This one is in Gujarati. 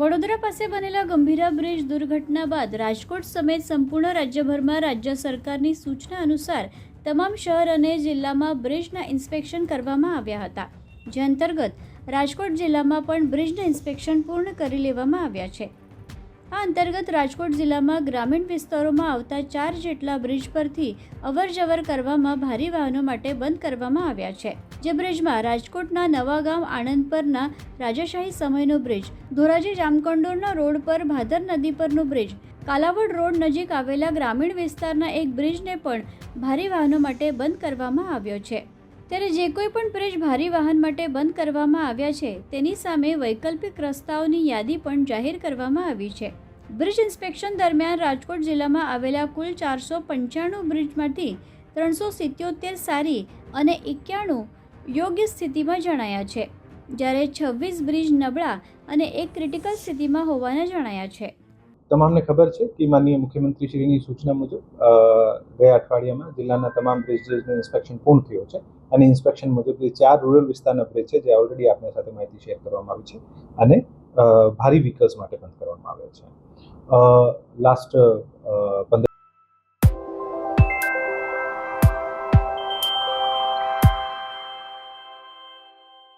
વડોદરા પાસે બનેલા ગંભીરા બ્રિજ દુર્ઘટના બાદ રાજકોટ સમેત સંપૂર્ણ રાજ્યભરમાં રાજ્ય સરકારની સૂચના અનુસાર તમામ શહેર અને જિલ્લામાં બ્રિજના ઇન્સ્પેક્શન કરવામાં આવ્યા હતા. જે અંતર્ગત રાજકોટ જિલ્લામાં પણ બ્રિજના ઇન્સ્પેક્શન પૂર્ણ કરી લેવામાં આવ્યા છે. આ અંતર્ગત રાજકોટ જિલ્લામાં ગ્રામીણ વિસ્તારોમાં આવતા ચાર જેટલા બ્રિજ પરથી અવરજવર કરવામાં ભારે વાહનો માટે બંધ કરવામાં આવ્યા છે. જે બ્રિજમાં રાજકોટના નવા ગામ આણંદ પરના રાજાશાહી સમયનો બ્રિજ, ધોરાજી જામકંડોરના રોડ પર ભાદર નદી પરનો બ્રિજ, કાલાવડ રોડ નજીક આવેલા ગ્રામીણ વિસ્તારના એક બ્રિજને પણ ભારે વાહનો માટે બંધ કરવામાં આવ્યો છે. ત્યારે જે કોઈ પણ બ્રિજ ભારે વાહન માટે બંધ કરવામાં આવ્યા છે, તેની સામે વૈકલ્પિક રસ્તાઓની યાદી પણ જાહેર કરવામાં આવી છે. બ્રિજ ઇન્સ્પેક્શન દરમિયાન રાજકોટ જિલ્લામાં આવેલા કુલ ચારસો પંચાણું બ્રિજમાંથી ત્રણસો સિત્યોતેર સારી અને એક્યાણું યોગ્ય સ્થિતિમાં જણાયા છે. જ્યારે છવ્વીસ બ્રિજ નબળા અને એક ક્રિટિકલ સ્થિતિમાં હોવાના જણાયા છે. તમામને ખબર છે કે માનનીય મુખ્યમંત્રીશ્રીની સૂચના મુજબ ગયા અઠવાડિયામાં જિલ્લાના તમામ બ્રિજનું ઇન્સ્પેક્શન પૂર્ણ થયું છે અને ઇન્સ્પેક્શન મુજબ જે ચાર રૂરલ વિસ્તારના બ્રિજ છે જે ઓલરેડી આપની સાથે માહિતી શેર કરવામાં આવી છે અને ભારી વ્હીકલ્સ માટે બંધ કરવામાં આવ્યા છે. લાસ્ટ